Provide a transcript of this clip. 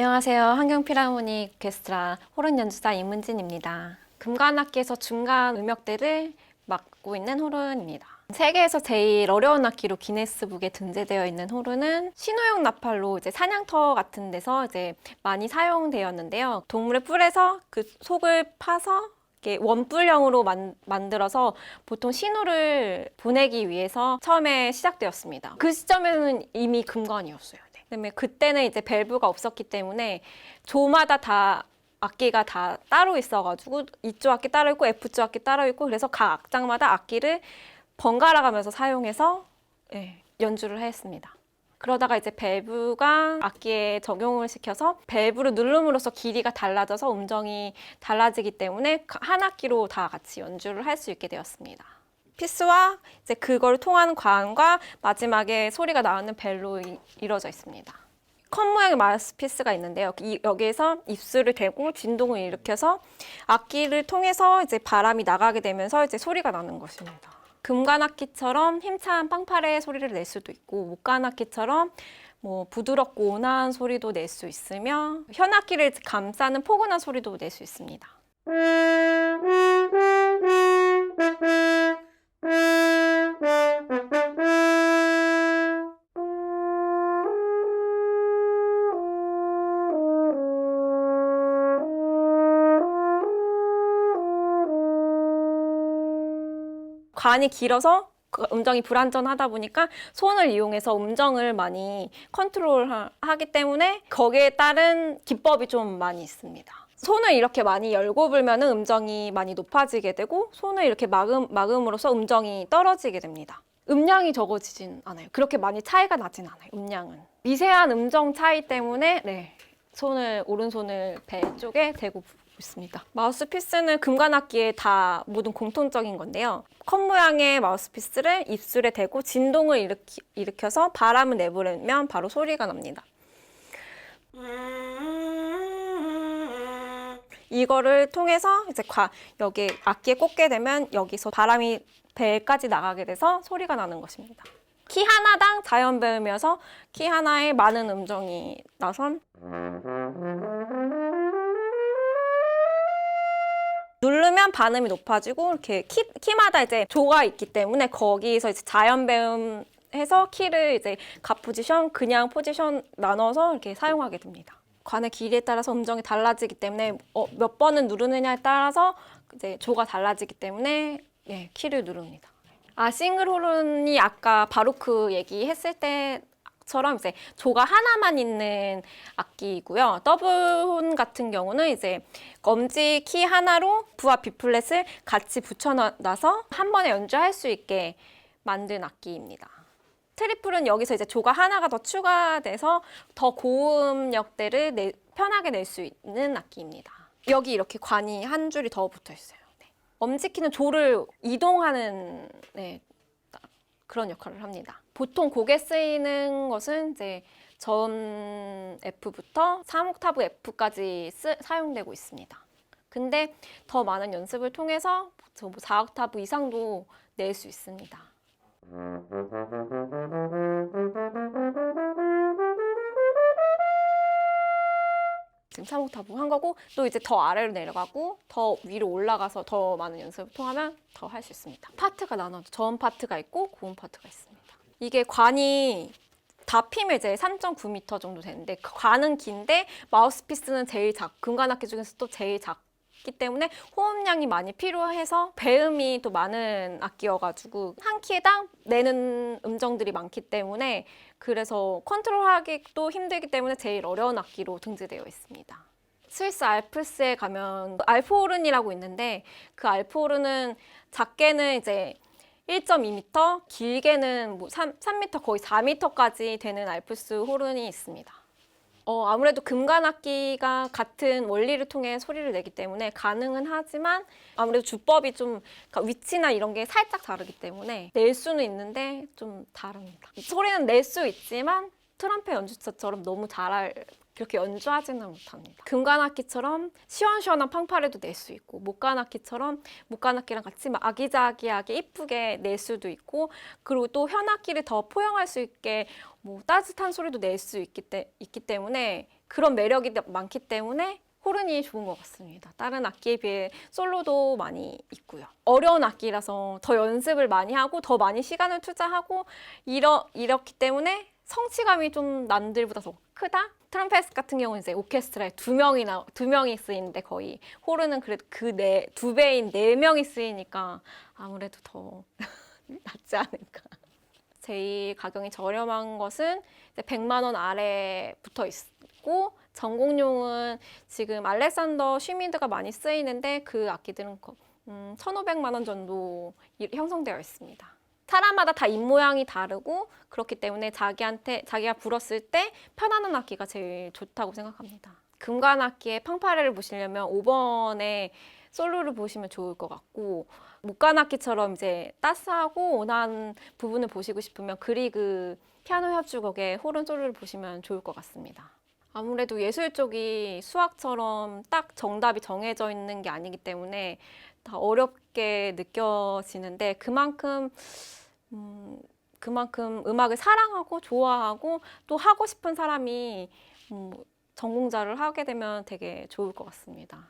안녕하세요. 환경피라모닉 게스트라 호른 연주자 임은진입니다. 금관악기에서 중간 음역대를 맡고 있는 호른입니다. 세계에서 제일 어려운 악기로 기네스북에 등재되어 있는 호른은 신호용 나팔로 이제 사냥터 같은 데서 이제 많이 사용되었는데요. 동물의 뿔에서 그 속을 파서 이렇게 원뿔형으로 만, 만들어서 보통 신호를 보내기 위해서 처음에 시작되었습니다. 그 시점에는 이미 금관이었어요. 네. 그다음에 그때는 이제 밸브가 없었기 때문에 조마다 다 악기가 다 따로 있어가지고 이쪽 악기 따로 있고 F쪽 악기 따로 있고 그래서 각 악장마다 악기를 번갈아 가면서 사용해서 예, 연주를 했습니다. 그러다가 이제 밸브가 악기에 적용을 시켜서 밸브를 누름으로써 길이가 달라져서 음정이 달라지기 때문에 한 악기로 다 같이 연주를 할 수 있게 되었습니다. 피스와 이제 그걸 통한 관과 마지막에 소리가 나오는 벨로 이- 이루어져 있습니다. 컵 모양의 마우스피스가 있는데요. 이- 여기에서 입술을 대고 진동을 일으켜서 악기를 통해서 이제 바람이 나가게 되면서 이제 소리가 나는 것입니다. 금관악기처럼 힘찬 빵파레 소리를 낼 수도 있고 목관악기처럼 뭐 부드럽고 온화한 소리도 낼 수 있으며 현악기를 감싸는 포근한 소리도 낼 수 있습니다. 관이 길어서 그 음정이 불안전하다 보니까 손을 이용해서 음정을 많이 컨트롤하기 때문에 거기에 따른 기법이 좀 많이 있습니다. 손을 이렇게 많이 열고 불면 음정이 많이 높아지게 되고 손을 이렇게 막음, 막음으로써 음정이 떨어지게 됩니다. 음량이 적어지진 않아요. 그렇게 많이 차이가 나진 않아요. 음량은. 미세한 음정 차이 때문에 네, 손을 오른손을 배 쪽에 대고 있습니다. 마우스피스는 금관악기에 다 모든 공통적인 건데요. 컵 모양의 마우스피스를 입술에 대고 진동을 일으키, 일으켜서 바람을 내보내면 바로 소리가 납니다. 이거를 통해서 이제 과, 여기 악기에 꽂게 되면 여기서 바람이 배까지 나가게 돼서 소리가 나는 것입니다. 키 하나당 자연 배음이어서 키 하나에 많은 음정이 나선 누르면 반음이 높아지고 이렇게 키, 키마다 이제 조가 있기 때문에 거기서 이제 자연 배음 해서 키를 이제 각 포지션, 그냥 포지션 나눠서 이렇게 사용하게 됩니다. 관의 길이에 따라서 음정이 달라지기 때문에 어, 몇 번은 누르느냐에 따라서 이제 조가 달라지기 때문에 예, 키를 누릅니다. 아 싱글 호른이 아까 바로크 얘기했을 때 처럼 이제 조가 하나만 있는 악기이고요. 더블혼 같은 경우는 이제 엄지 키 하나로 부와 B 플랫을 같이 붙여놔서 한 번에 연주할 수 있게 만든 악기입니다. 트리플은 여기서 이제 조가 하나가 더 추가돼서 더 고음역대를 내- 편하게 낼 수 있는 악기입니다. 여기 이렇게 관이 한 줄이 더 붙어 있어요. 네. 엄지키는 조를 이동하는 네, 그런 역할을 합니다. 보통 곡에 쓰이는 것은 이제 전 F부터 3옥타브 F까지 쓰, 사용되고 있습니다. 근데 더 많은 연습을 통해서 저 4옥타브 이상도 낼 수 있습니다. 지금 3옥타브 한 거고 또 이제 더 아래로 내려가고 더 위로 올라가서 더 많은 연습을 통하면 더 할 수 있습니다. 파트가 나눠져 저음 파트가 있고 고음 파트가 있습니다. 이게 관이 다 피면 이제 3.9m 정도 되는데 그 관은 긴데 마우스피스는 제일 작 금관악기 중에서 또 제일 작 기 때문에 호흡량이 많이 필요해서 배음이 또 많은 악기여가지고 한 키에당 내는 음정들이 많기 때문에 그래서 컨트롤하기도 힘들기 때문에 제일 어려운 악기로 등재되어 있습니다. 스위스 알프스에 가면 알프호른이라고 있는데 그 알프호른은 작게는 이제 1.2m, 길게는 뭐 3, 3m 거의 4m까지 되는 알프스 호른이 있습니다. 어, 아무래도 금관악기가 같은 원리를 통해 소리를 내기 때문에 가능은 하지만 아무래도 주법이 좀 그러니까 위치나 이런 게 살짝 다르기 때문에 낼 수는 있는데 좀 다릅니다. 소리는 낼 수 있지만 트럼펫 연주자처럼 너무 잘할 그렇게 연주하지는 못합니다. 금관악기처럼 시원시원한 팡파레도 낼 수 있고 목관악기처럼 목관악기랑 같이 막 아기자기하게 이쁘게 낼 수도 있고 그리고 또 현악기를 더 포용할 수 있게 뭐 따뜻한 소리도 낼 수 있기, 때, 있기 때문에 그런 매력이 많기 때문에 호른이 좋은 것 같습니다. 다른 악기에 비해 솔로도 많이 있고요. 어려운 악기라서 더 연습을 많이 하고 더 많이 시간을 투자하고 이러, 이렇기 때문에 성취감이 좀 남들보다 더 크다? 트럼펫 같은 경우는 이제 오케스트라에 두 명이나 두 명이 쓰이는데 거의 호르는 그래도 그네두 배인 네 명이 쓰이니까 아무래도 더 낫지 않을까. 제일 가격이 저렴한 것은 이제 100만 원 아래 붙어 있고 전공용은 지금 알렉산더 슈미드가 많이 쓰이는데 그 악기들은 거- 음, 1,500만 원 정도 이- 형성되어 있습니다. 사람마다 다 입 모양이 다르고 그렇기 때문에 자기한테 자기가 불었을 때 편안한 악기가 제일 좋다고 생각합니다. 금관 악기의 팡파레를 보시려면 5번에 솔로를 보시면 좋을 것 같고 목관 악기처럼 이제 따스하고 온화한 부분을 보시고 싶으면 그리그 피아노 협주곡의 호른 솔로를 보시면 좋을 것 같습니다. 아무래도 예술 쪽이 수학처럼 딱 정답이 정해져 있는 게 아니기 때문에 다 어렵게 느껴지는데 그만큼 음, 그만큼 음악을 사랑하고 좋아하고 또 하고 싶은 사람이 음, 전공자를 하게 되면 되게 좋을 것 같습니다.